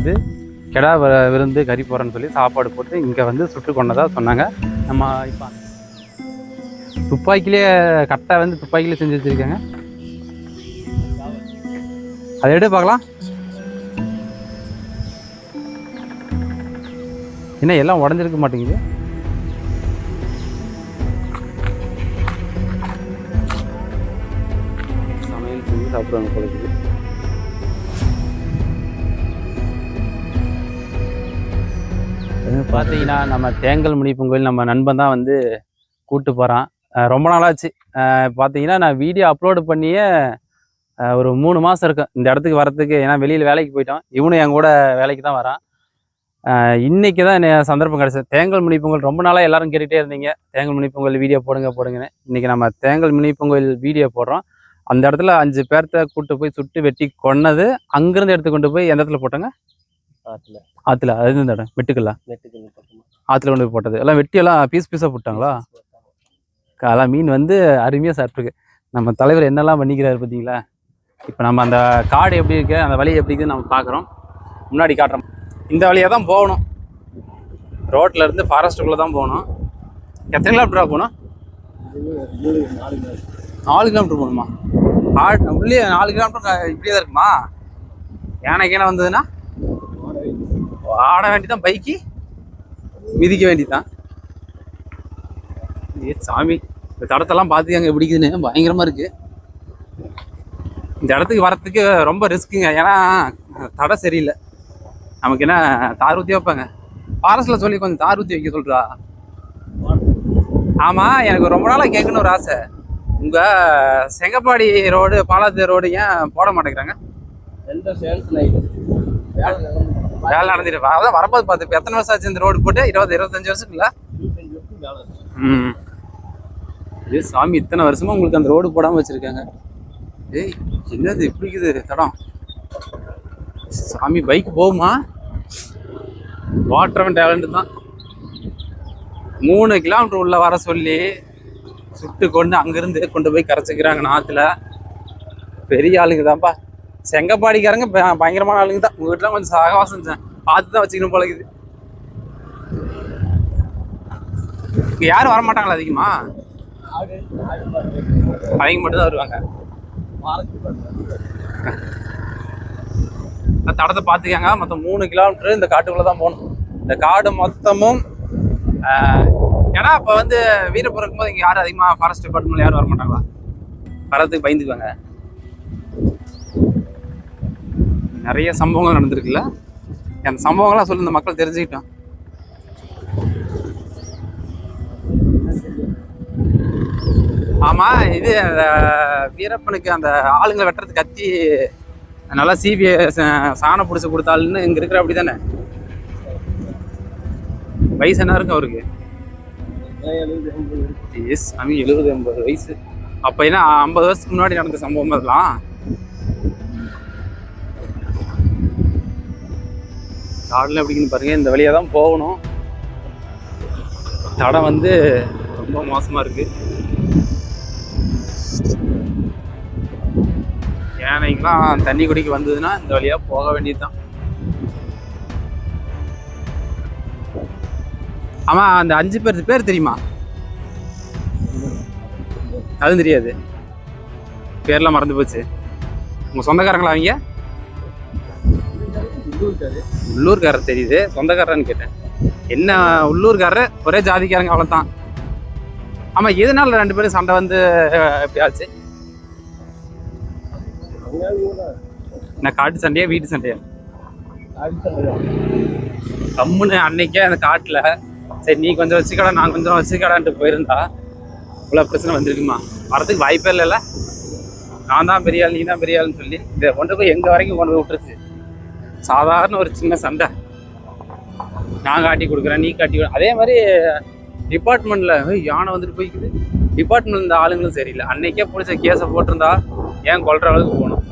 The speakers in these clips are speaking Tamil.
வந்து கெடா வ- விருந்து கறி போகிறேன்னு சொல்லி சாப்பாடு போட்டு இங்கே வந்து சுட்டு கொண்டதாக சொன்னாங்க. நம்ம இப்போ துப்பாக்கிலே கரெக்டாக வந்து துப்பாக்கிலே செஞ்சு வச்சுருக்காங்க. அதை எடுத்து பார்க்கலாம். என்ன எல்லாம் உடஞ்சிருக்க மாட்டேங்குது? சமையல் செஞ்சு சாப்பிடுவாங்க போல பார்த்தீங்கன்னா நம்ம தேங்கல் முனிப்பன் கோயில் நம்ம நண்பன் தான் வந்து கூட்டு போகிறான் ரொம்ப நாளாச்சு. பார்த்தீங்கன்னா நான் வீடியோ அப்லோடு பண்ணியே ஒரு மூணு மாதம் இருக்கும். இந்த இடத்துக்கு வரத்துக்கு ஏன்னா வெளியில் வேலைக்கு போயிட்டோம். இவனும் என் கூட வேலைக்கு தான் வரான். இன்றைக்கி இன்னைக்கு தான் எனக்கு சந்தர்ப்பம் கிடச்சது. தேங்கல் முனி பொங்கல் ரொம்ப நாளாக எல்லாரும் கேட்டுகிட்டே இருந்தீங்க. தேங்கல் முனி பொங்கல் வீடியோ போடுங்க போடுங்கன்னு. இன்னைக்கு நம்ம தேங்கல் முனி பொங்கல் வீடியோ போடுறோம். அந்த இடத்துல அஞ்சு பேர்த்த கூட்டு போய் சுட்டு வெட்டி கொன்னது அங்கேருந்து எடுத்து கொண்டு போய் எந்த இடத்துல போட்டோங்க? ஆத்துல. ஆற்றுல அது இந்த இடம்? வெட்டுக்கல்ல? நெட்டுக்கு பக்கமா. ஆற்றுல கொண்டு போய் போட்டது. எல்லாம் வெட்டி எல்லாம் பீஸ் பீஸாக போட்டாங்களா? அதெல்லாம் மீன் வந்து அருமையாக சாப்பிட்ருக்கு நம்ம தலைவர் என்னெல்லாம் பண்ணிக்கிறாரு பார்த்தீங்களா? இப்போ நம்ம அந்த காடு எப்படி இருக்கு அந்த வழி எப்படி இருக்குன்னு நம்ம பார்க்குறோம். முன்னாடி காட்டுறோம். இந்த வழியாக தான் போகணும். ரோட்ல இருந்து ஃபாரஸ்ட்டுக்குள்ளே தான் போகணும். எத்தனை கிலோமீட்டரா போகணும்? நாலு கிலோமீட்டர் போகணுமா? ஆடு உள்ளே நாலு கிலோமீட்டர் இப்படியே தான் இருக்குமா? யானைக்கு என்ன வந்ததுன்னா? ஆட வேண்டிதான் பைக்கு. மிதிக்க வேண்டிதான். ஏ சாமி இந்த தடத்தெல்லாம் பார்த்துக்கங்க பிடிக்குதுன்னு பயங்கரமாக இருக்குது இந்த இடத்துக்கு வரத்துக்கு ரொம்ப ரிஸ்க்குங்க ஏன்னா தடை சரியில்லை. நமக்கு என்ன தார் ஊற்றி வைப்பாங்க. ஃபாரஸ்ட்ல சொல்லி கொஞ்சம் தார் ஊற்றி வைக்க சொல்கிறா ஆமாம் எனக்கு ரொம்ப நாளாக கேட்கணும்னு ஒரு ஆசை. உங்கள் செங்கப்பாடி ரோடு பாலாத்து ரோடு ஏன் போட மாட்டேங்கிறாங்க? எந்த சேல்ஸ் லைட் வேலை நடந்துட்டு அதான் வரப்போது பார்த்து இப்போ எத்தனை வருஷம் ஆச்சு இந்த ரோடு போட்டு? இருபது இருபத்தஞ்சு வருஷத்துக்குள்ள ம். இது சாமி இத்தனை வருஷமா உங்களுக்கு அந்த ரோடு போடாமல் வச்சிருக்காங்க. ஏய் என்னது இப்படி இருக்குது? தடம். சாமி பைக் போகுமா? வாட்டர் டேலண்ட் தான். மூணு கிலோமீட்டர் உள்ளே வர சொல்லி சுட்டு கொண்டு அங்கேருந்து கொண்டு போய் கரைச்சிக்கிறாங்க நாற்றுல பெரிய ஆளுங்க தான்ப்பா. செங்கப்பாடிக்காரங்க பயங்கரமான ஆளுங்க தான். உங்க வீட்டுல கொஞ்சம் சகவாசம் பார்த்து தான் வச்சுக்கணும் போல இருக்குது. யாரும் வர மாட்டாங்களா அதிகமா? அவங்க மட்டும் தான் வருவாங்க. தடத்தை பார்த்துக்கங்க. மொத்தம் மூணு கிலோமீட்டர் இந்த காட்டுக்குள்ளதான் போகணும். இந்த காடு மொத்தமும் ஏன்னா இப்போ வந்து வீரபுரம் இருக்கும்போது இங்கே யாரும் அதிகமாக ஃபாரஸ்ட் டிபார்ட்மெண்ட்ல யாரும் வர மாட்டாங்களா? வரதுக்கு பயந்துக்குவாங்க. நிறைய சம்பவங்கள் நடந்திருக்குல்ல? அந்த சம்பவங்கள்லாம் சொல்லி இந்த மக்கள் தெரிஞ்சுக்கிட்டோம். ஆமாம் இது அந்த வீரப்பனுக்கு அந்த ஆளுங்களை வெட்டுறது கத்தி நல்லா சிபிஐ சாணம் பிடிச்சி கொடுத்தாளுன்னு இங்கே இருக்கிற அப்படி தானே வயசு என்ன இருக்கும் அவருக்கு? எஸ் சாமி எழுபது எண்பது வயசு. அப்போ என்ன ஐம்பது வருஷத்துக்கு முன்னாடி நடந்த சம்பவம் அதெல்லாம்? காடுல எப்படின்னு பாருங்க இந்த வழியா தான் போகணும். தடம் வந்து ரொம்ப மோசமா இருக்கு. யானைக்கெல்லாம் தண்ணி குடிக்க வந்ததுன்னா இந்த வழியா போக வேண்டியதுதான். ஆமா அந்த அஞ்சு பேர் பேர் தெரியுமா? அதுவும் தெரியாது. பேர்லாம் மறந்து போச்சு. உங்க சொந்தக்காரங்களா அவங்க? உள்ளூர்காரர். தெரியுது. சொந்தக்காரன்னு கேட்டேன். என்ன உள்ளூர்காரர்? ஒரே ஜாதிக்காரங்க அவ்வளவுதான். ஆமா எதனால ரெண்டு பேரும் சண்டை வந்து எப்படி ஆச்சு? என்ன காட்டு சண்டையா வீட்டு சண்டையா? கம்முன்னு அன்னைக்கே அந்த காட்டுல சரி நீ கொஞ்சம் வச்சுக்கடா நான் கொஞ்சம் வச்சுக்கடான்ட்டு போயிருந்தா இவ்வளோ பிரச்சனை வந்திருக்குமா? வரதுக்கு வாய்ப்பே இல்லைல்ல? நான் தான் பெரிய ஆள் நீ தான் பெரிய ஆள்னு சொல்லி இந்த கொண்டு போய் எங்க வரைக்கும் கொண்டு போய் விட்டுருச்சு? சாதாரண ஒரு சின்ன சண்டை. நான் காட்டி கொடுக்குறேன் நீ காட்டி கொடு- அதே மாதிரி டிபார்ட்மெண்ட்டில் யானை வந்துட்டு போய்க்குது. டிபார்ட்மெண்ட் இருந்த ஆளுங்களும் சரியில்லை. அன்னைக்கே பிடிச்ச கேஸை போட்டிருந்தா ஏன் கொல்ற அளவுக்கு போகணும்?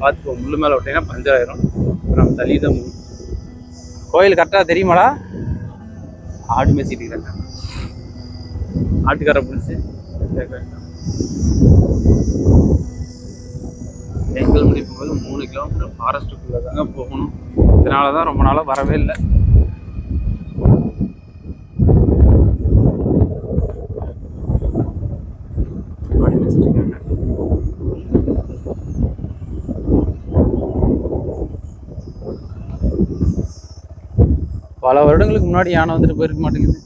பார்த்துக்கோ முள்ளு மேலே விட்டீங்கன்னா பஞ்சாயிரம் நம்ம தான் கோயில் கரெக்டாக தெரியுமாடா? ஆடு மேய்ச்சிட்டு இருக்கிறாங்க ஆட்டுக்கார பிடிச்சி தேங்கல் முடி போகும்போது மூணு கிலோமீட்டர் ஃபாரஸ்ட்டுக்குள்ளே தாங்க போகணும். இதனால தான் ரொம்ப நாளாக வரவே இல்லை. பல வருடங்களுக்கு முன்னாடி யானை வந்துட்டு போயிருக்க மாட்டேங்குது.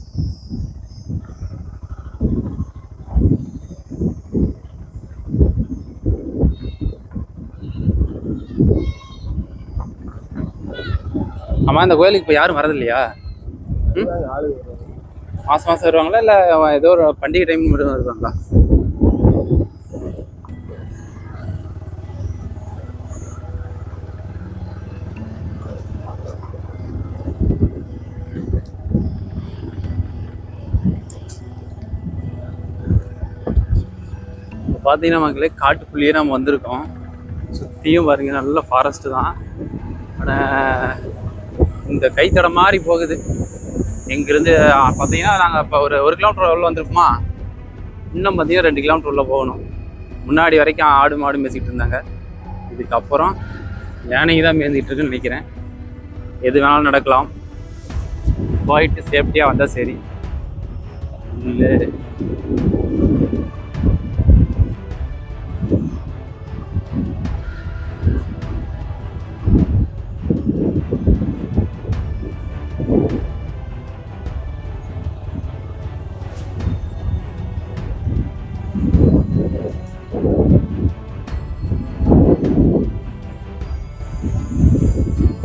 ஆமா இந்த கோயிலுக்கு இப்போ யாரும் வரது இல்லையா? மாதம் மாசம் மாசம் வருவாங்களா இல்ல ஏதோ ஒரு பண்டிகை டைம் மட்டும் வருவாங்களா? இப்போ பார்த்தீங்கன்னா மக்களே காட்டுக்குள்ளேயே நம்ம வந்திருக்கோம். சுற்றியும் பாருங்க நல்ல ஃபாரஸ்ட்டு தான். ஆனால் இந்த கைத்தடம் மாதிரி போகுது. இங்கேருந்து பார்த்தீங்கன்னா நாங்கள் இப்போ ஒரு ஒரு கிலோமீட்டர் உள்ள வந்திருக்குமா? இன்னும் பார்த்தீங்கன்னா ரெண்டு கிலோமீட்டர் உள்ள போகணும். முன்னாடி வரைக்கும் ஆடு மாடு மேய்ச்சிட்டு இருந்தாங்க. இதுக்கப்புறம் யானைக்கு தான் மேய்ஞ்சிட்டு இருக்குன்னு நினைக்கிறேன். எது வேணாலும் நடக்கலாம். போயிட்டு சேஃப்டியாக வந்தால் சரி. இல்லை.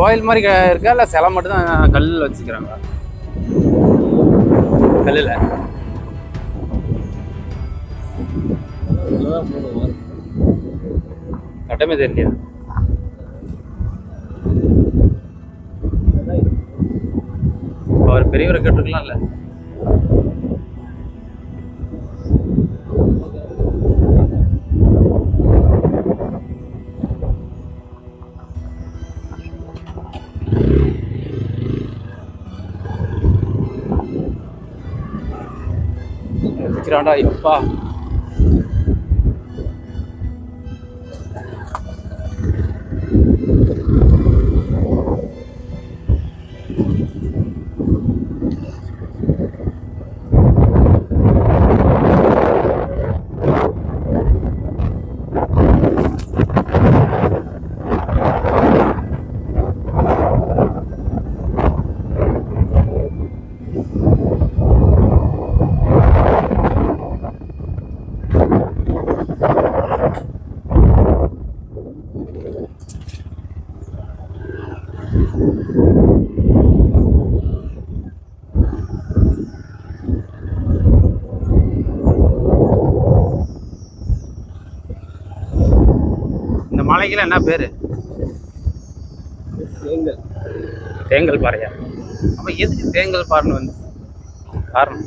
கோயில் மாதிரி இருக்கா? இல்லை சிலை மட்டும் தான் கல்லில் வச்சுக்கிறாங்களா? கல்லில். கட்டமே தெரியலையா அவர் பெரியவரை கேட்டிருக்கலாம்ல. வச்சுக்கிறான்டா எப்பா இந்த மலைக்கெல்லாம் என்ன பேரு? தேங்கல் தேங்கல் பாறையா? அப்ப எதுக்கு தேங்கல் பாறைன்னு வந்து? காரணம்?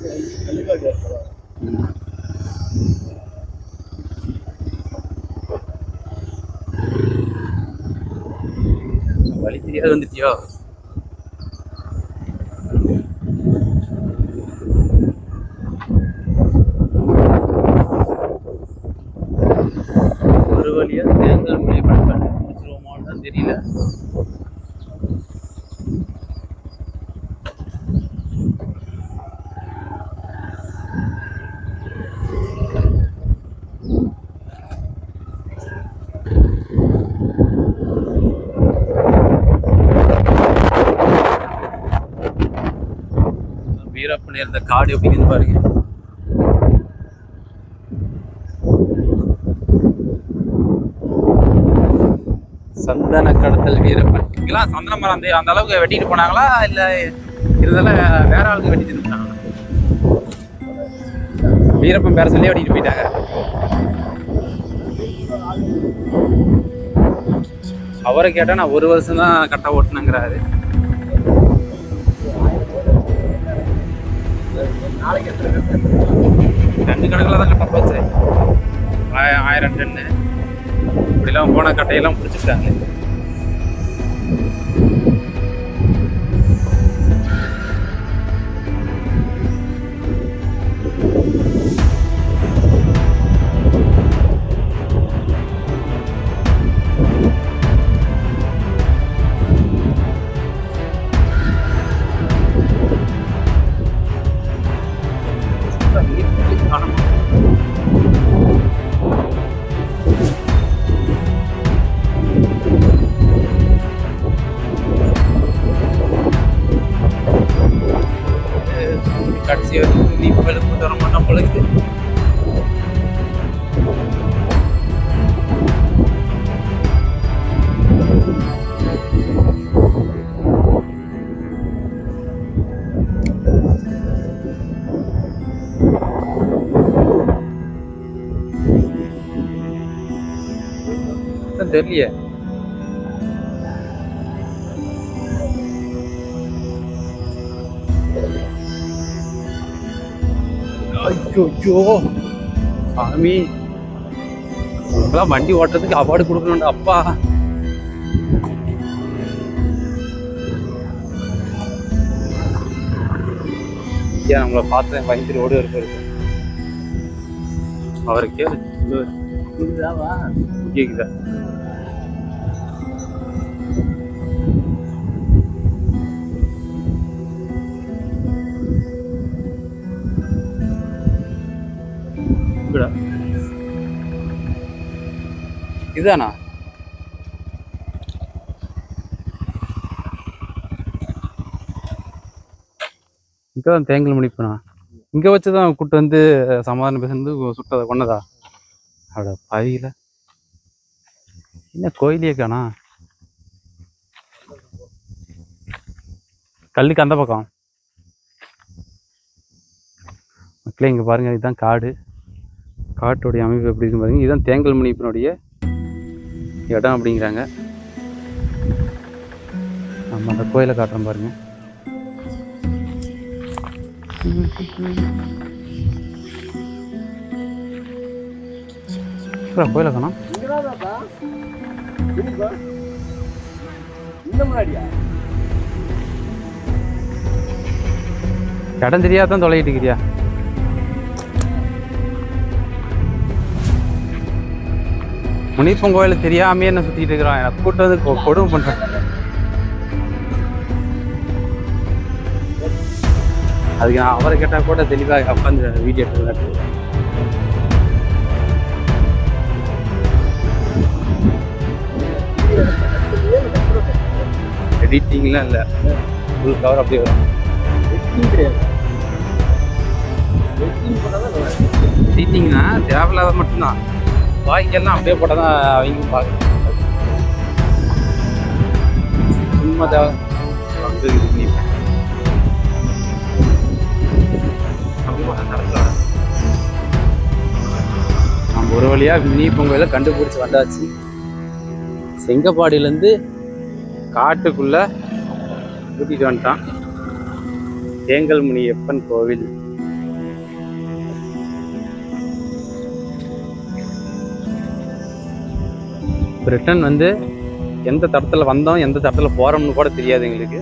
வழி தெரியாது வந்துட்டியோ ஒரு வழியா தேங்கல் மொழி பண்ணி முடிச்சிருவோமான்னு தான் தெரியல வீரப்பன் இருந்த காடு எப்படின்னு பாருங்க. சந்தன கடத்தல் வீரப்பன். இங்கெல்லாம் சந்தன மரம் அந்த அந்த அளவுக்கு வெட்டிட்டு போனாங்களா? இல்ல இதெல்லாம் வேற ஆளுக்கு வெட்டிட்டு இருந்தாங்களா வீரப்பன் பேர சொல்லி வெட்டிட்டு போயிட்டாங்க. அவரை கேட்டா நான் ஒரு வருஷம் தான் கட்ட ஓட்டணுங்கிறாரு நாளைக்கு எத்தனை கணக்கில் தான் கட்ட போச்சு ஆய- ஆயிரம் டன்னு இப்படிலாம் போன கட்டையெல்லாம் பிடிச்சிட்டாங்க kacian ini itu mudah mana boleh gitu. ஐயோ சாமி உங்களாம் வண்டி ஓட்டுறதுக்கு அவார்டு கொடுக்கணும்டா அப்பா. ஏன் நம்மளை பார்த்தேன் பயந்துட்டு ஓடி இருப்பாரு அவருக்கு? கேக்குதா? இதுதானா இங்கே தான் தேங்கல் முடிப்பனா இங்கே வச்சு தான் கூட்டு வந்து சமாதானம் பேசுறது சுட்டதை கொன்னதா? அட பதியில என்ன கோயிலே காணா கல்லுக்கு அந்த பக்கம். மக்களே இங்கே பாருங்க இதுதான் காடு. காட்டுடைய அமைப்பு எப்படி இருக்குன்னு பாருங்க. இதுதான் தேங்கல் முனிப்பனுடைய இடம் அப்படிங்கிறாங்க. நம்ம அந்த கோயிலை காட்டுறோம் பாருங்க. கோயிலை காணோம்? இடம் தெரியாதான் தொலைகிட்டு இருக்கிறியா முனிப்பன் கோயில தெரியாமையே என்ன சுத்திட்டு இருக்கிறான். எனக்கு கூட்டு வந்து கொடுமை பண்றேன். அதுக்கு நான் அவரை கேட்டால் கூட தெளிவாக உட்காந்து வீடியோ எடுத்து எடிட்டிங்லாம் இல்லை. ஃபுல் கவர் அப்படியே வரும். கிடையாது பண்ணாதான் எடிட்டிங்னா தேவையில்லாத மட்டும்தான். வாய்க்கெல்லாம் அப்படியே போட்டால் தான் அவங்க பார்க்கணும் சும்மா தேவை வந்து இது பண்ணிப்பேன் நம்ம ஒரு வழியாக மினி பொங்கலை கண்டுபிடிச்சி வந்தாச்சு. செங்கப்பாடியிலேருந்து காட்டுக்குள்ளே கூட்டிகிட்டு வந்துட்டான். தேங்கல் முனியப்பன் கோவில். ரிட்டன் வந்து எந்த தடத்தில் வந்தோம் எந்த தடத்தில் போறோம்னு கூட தெரியாது எங்களுக்கு.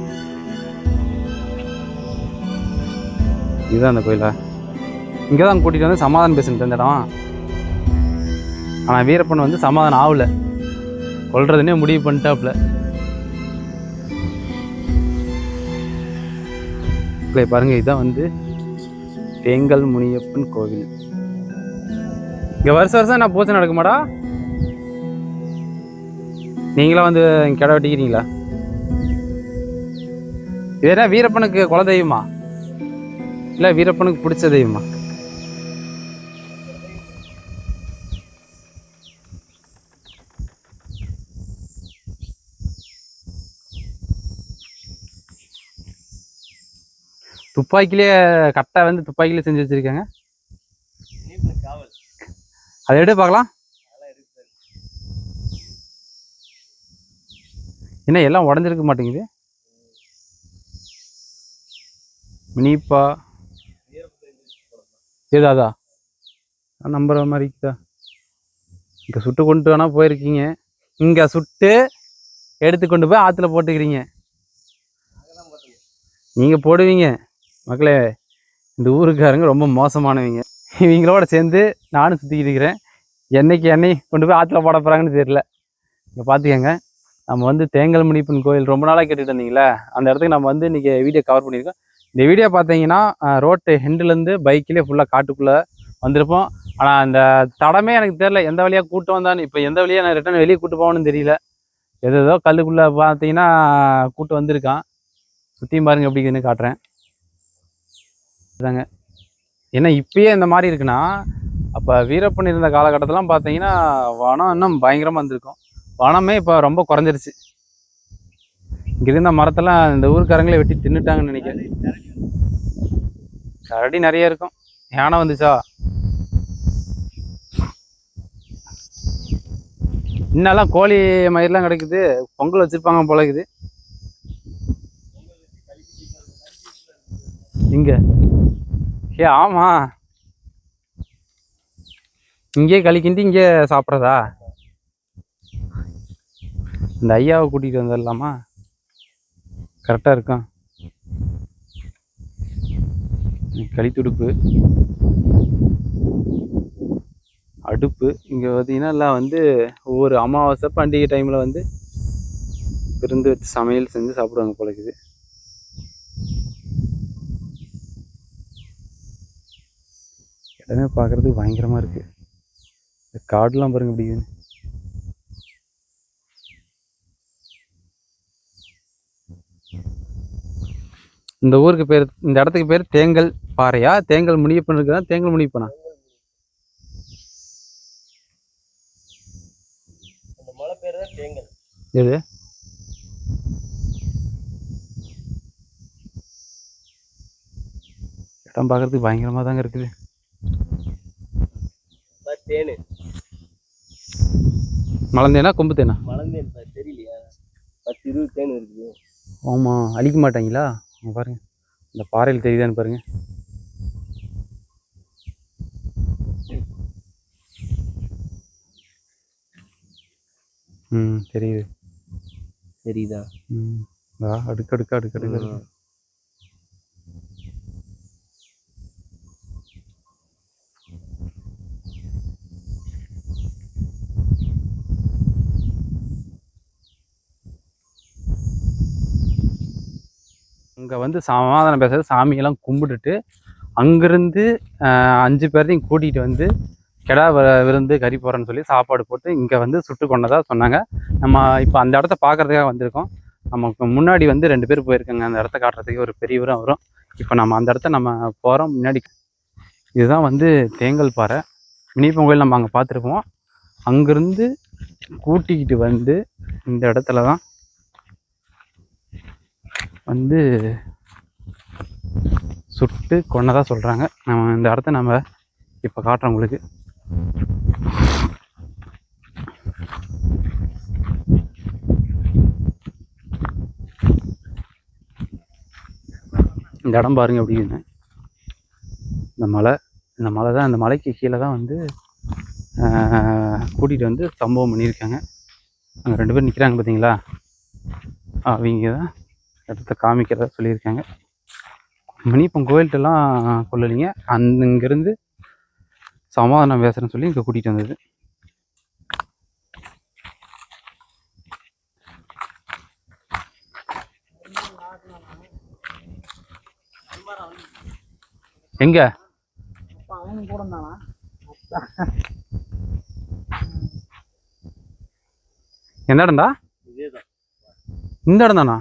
இதுதான் அந்த கோயிலா? இங்கே தான் கூட்டிகிட்டு வந்து சமாதானம் பேசிட்டு இந்த இடம். ஆனால் வீரப்பன் வந்து சமாதானம் ஆகல. கொல்றதுன்னே முடிவு பண்ணிட்டாப்புல. இல்லை பாருங்க இதுதான் வந்து தேங்கல் முனியப்பன் கோவில். இங்கே வருஷம் வருஷம் நான் பூஜை நடக்குமாடா? நீங்களாம் வந்து கிட வெட்டிக்கிறீங்களா? இது என்ன வீரப்பனுக்கு குல தெய்வமா? இல்லை வீரப்பனுக்கு பிடிச்ச தெய்வமா? துப்பாக்கிலே கட்டை வந்து துப்பாக்கிலே செஞ்சு வச்சிருக்காங்க. அதை எடுத்து பார்க்கலாம் அதெல்லாம் இருக்கு என்ன எல்லாம் உடஞ்சிருக்க மாட்டேங்குது? மினிப்பா? ஏதாதா நான் நம்புற மாதிரிக்குதா இங்கே சுட்டு கொண்டு வேணால் போயிருக்கீங்க. இங்கே சுட்டு எடுத்து கொண்டு போய் ஆற்றுல போட்டுக்கிறீங்க. நீங்கள் போடுவீங்க. மக்களே இந்த ஊருக்காரங்க ரொம்ப மோசமானவங்க. இவங்களோட சேர்ந்து நானும் சுற்றிக்கிட்டு இருக்கிறேன். என்னைக்கு என்னை கொண்டு போய் ஆற்றுல போட போகிறாங்கன்னு தெரியல. இங்கே பார்த்துக்கங்க நம்ம வந்து தேங்கல் முனிப்பன் கோயில் ரொம்ப நாளாக கேட்டுட்டு இருந்தீங்களே அந்த இடத்துக்கு நம்ம வந்து இன்றைக்கி வீடியோ கவர் பண்ணியிருக்கோம். இந்த வீடியோ பார்த்தீங்கன்னா ரோட்டு ஹெண்டுலேருந்து பைக்கிலே ஃபுல்லாக காட்டுக்குள்ளே வந்திருப்போம். ஆனால் அந்த தடமே எனக்கு தெரியல எந்த வழியாக கூட்டு வந்தான்னு இப்போ எந்த வழியாக நான் ரிட்டன் வெளியே கூட்டு போகணும்னு தெரியல. எது ஏதோ கல்லுக்குள்ளே பார்த்தீங்கன்னா கூட்டு வந்திருக்கான். சுற்றியும் பாருங்க எப்படி காட்டுறேன். இதாங்க. ஏன்னா இப்பயே இந்த மாதிரி இருக்குன்னா அப்போ வீரப்பன் இருந்த காலகட்டத்திலாம் பார்த்தீங்கன்னா வனம் இன்னும் பயங்கரமாக இருந்திருக்கும். வனமே இப்போ ரொம்ப குறைஞ்சிருச்சு. இங்கே இருந்த மரத்தெல்லாம் இந்த ஊருக்காரங்களே வெட்டி தின்னுட்டாங்கன்னு நினைக்கிறேன். கரடி நிறைய இருக்கும். யானை வந்துச்சா? இன்னெல்லாம் கோழி மயிரெலாம் கிடைக்குது. பொங்கல் வச்சிருப்பாங்க போல இருக்குது. ஏ ஆமா. இங்கேயே களிக்கிண்டி இங்கே சாப்பிட்றதா? இந்த ஐயாவை கூட்டிகிட்டு வந்துடலாமா கரெக்டாக இருக்கும் கழித்துடுப்பு. அடுப்பு. இங்கே பார்த்தீங்கன்னா எல்லாம் வந்து ஒவ்வொரு அமாவாசை பண்டிகை டைமில் வந்து விருந்து வச்சு சமையல் செஞ்சு சாப்பிடுவாங்க போல இடமே பார்க்குறதுக்கு பயங்கரமாக இருக்குது இந்த காடெலாம் பாருங்க இப்படி இந்த ஊருக்கு பேர் இந்த இடத்துக்கு பேர் தேங்கல் பாறையா? தேங்கல் முனியப்பன் இருக்குதா? தேங்கல் முனியப்பனா? எது? இடம் பார்க்கறதுக்கு பயங்கரமாக தாங்க இருக்குது. தேனு. மலந்தேனா கொம்பு தேனா? மலந்தேன் தெரியலையா? பத்து இருபது தேன் இருக்குது. ஆமாம் அழிக்க மாட்டாங்களா? அங்க பாருங்க. இந்த பாறையில் தெரியுதான்னு பாருங்க. ம் தெரியுது. தெரியுதா? ம் வா அடுக்கு வந்து சமாதானம் பேசுறது சாமியெல்லாம் கும்பிட்டுட்டு அங்கேருந்து அஞ்சு பேர்த்தையும் கூட்டிகிட்டு வந்து கெடா வ- விருந்து கறி போகிறேன்னு சொல்லி சாப்பாடு போட்டு இங்கே வந்து சுட்டு கொண்டதாக சொன்னாங்க. நம்ம இப்போ அந்த இடத்த பார்க்கறதுக்காக வந்திருக்கோம். நமக்கு முன்னாடி வந்து ரெண்டு பேர் போயிருக்காங்க. அந்த இடத்த காட்டுறதுக்கு ஒரு பெரியவரும் வரும். இப்போ நம்ம அந்த இடத்த நம்ம போகிறோம் முன்னாடி. இதுதான் வந்து தேங்கல் பாறை. மினி பொங்கல் நம்ம அங்கே பார்த்துருப்போம் அங்கேருந்து கூட்டிக்கிட்டு வந்து இந்த இடத்துல தான் வந்து சுட்டு கொன்னதாக சொல்கிறாங்க நம்ம இந்த இடத்த நம்ம இப்போ காட்டுறோம் உங்களுக்கு. இந்த இடம் பாருங்க அப்படின்னு இந்த மலை இந்த மலை தான் இந்த மலைக்கு கீழே தான் வந்து கூட்டிகிட்டு வந்து சம்பவம் பண்ணியிருக்காங்க. அங்கே ரெண்டு பேர் நிற்கிறாங்க பார்த்தீங்களா அவங்க தான் இடத்த காமிக்கிறதா சொல்லியிருக்காங்க. மணிப்பம் கோயில்கிட்டலாம் கொல்லலைங்க அந்த இங்கேருந்து சமாதானம் பேசுகிறேன்னு சொல்லி இங்கே கூட்டிகிட்டு வந்தது. எங்க? எந்த இடம்டா இந்த இடம் தானா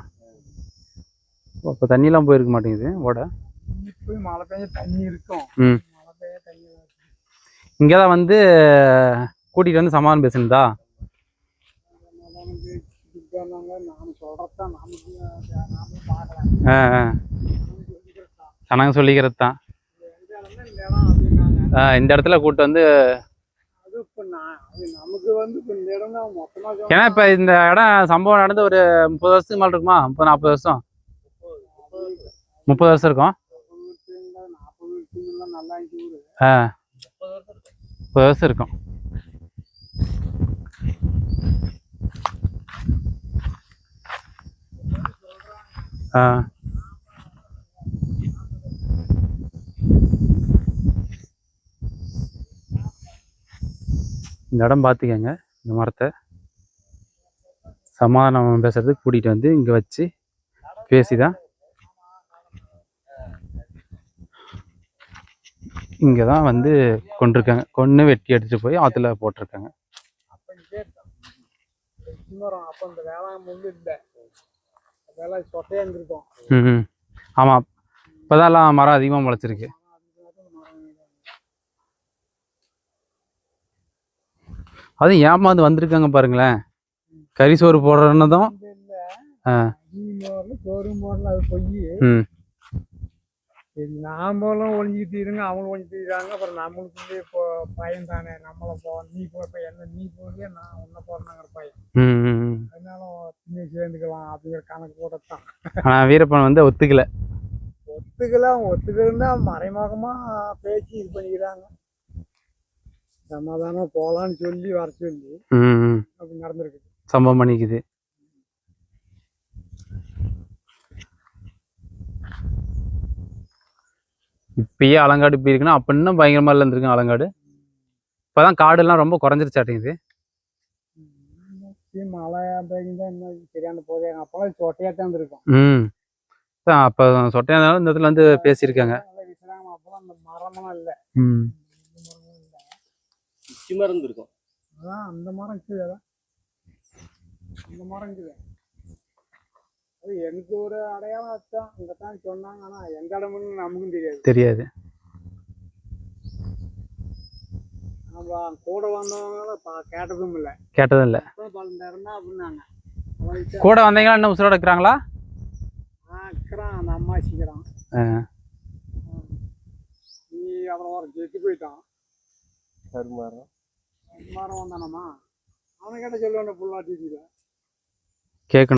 இப்போ தண்ணிலாம் போயிருக்க மாட்டேங்குது ஓட? போய் மழை பெய்ய தண்ணி இருக்கும். ம். மழை பெய்ய தண்ணி இங்கே தான் வந்து கூட்டிகிட்டு வந்து சமாதானம் பேசுனதா சனங்க சொல்லிக்கிறது தான் இந்த இடத்துல கூட்டு வந்து ஏன்னா இப்போ இந்த இடம் சம்பவம் நடந்து ஒரு முப்பது வருஷத்துக்கு மேலே இருக்குமா? முப்பது நாற்பது வருஷம். முப்பது வருஷம் இருக்கும்? ஆ. முப்பது வருஷம் இருக்கும். ஆ. இந்த இடம் பார்த்துக்கங்க இந்த மரத்தை. சமாதானம் பேசுறதுக்கு கூட்டிகிட்டு வந்து இங்கே வச்சு பேசி தான் இங்கே தான் வந்து கொண்டிருக்காங்க. கொன்று வெட்டி எடுத்துகிட்டு போய் ஆற்றுல போட்டிருக்காங்க. ஆமாம் இப்போதான் மரம் அதிகமாக முளைச்சிருக்கு. அதுவும் ஏமாந்து வந்திருக்காங்க பாருங்களேன். கறி சோறு போடுறதுனதும் இல்லை. ஆ நீ மோரில் சோறு மோரில் அது பொய் ம் சரி நாமெல்லாம் ஒழிஞ்சிட்டு இருங்க அவங்களும் ஒழிஞ்சிட்டு இருக்காங்க அப்புறம் நம்மளுக்கு இப்போ பையன் தானே. நம்மளை போ நீ போ இப்போ என்ன நீ போறியா? நான் உன்ன போறேனாங்கிற பையன் ம் ம், ம். அதனால திண்ணை சேர்ந்துக்கலாம் அப்படிங்கிற கணக்கு போட்டதான் ஆனா வீரப்பன் வந்து ஒத்துக்கல. ஒத்துக்கலாம் ஒத்துக்கலன்னா மறைமுகமா பேசி இது பண்ணிக்கிறாங்க. சமாதானம் போகலான்னு சொல்லி வர சொல்லி. அப்படி நடந்திருக்கு. சம்பவம் பண்ணிக்குது. இப்பயே அலங்காடு இப்படி இருக்குன்னா அப்ப இன்னும் பயங்கரமா இருந்திருக்கு அலங்காடு. இப்பதான் காடெல்லாம் ரொம்ப குறைஞ்சிருச்சாட்டிங்குது மழை சரியான போதே எங்கள் அப்பெல்லாம் சொட்டையாக தான் இருந்திருக்கும். ம். அப்ப சொட்டையா இருந்தாலும் இந்த இடத்துல வந்து பேசியிருக்காங்க. மரமெல்லாம் இல்லை. ம். இல்லை மருந்து இருக்கும் அதான் அந்த மரம் இருக்குது அந்த மரம் இருக்குது அது எனக்கு ஒரு அடையாளம் அதுதான். அங்கே தான் சொன்னாங்க. ஆனால் எந்த இடமுன்னு நமக்கும் தெரியாது. தெரியாது. நம்ம கூட வந்தவங்கள பா கேட்டதும் இல்லை. கேட்டதும் இல்லை. பல நேரம் தான் அப்படின்னாங்க. கூட வந்தீங்களா இன்னும் உசுரோட இருக்கிறாங்களா? ஆக்கிறான் அந்த அம்மாச்சிக்கிறான் ஆ. நீ அப்புறம் செத்து போயிட்டான். கருமாரம் மரம் வந்தானம்மா அவனை கேட்ட சொல்லுவான புள்ளா டிவியில் கேட்கணும்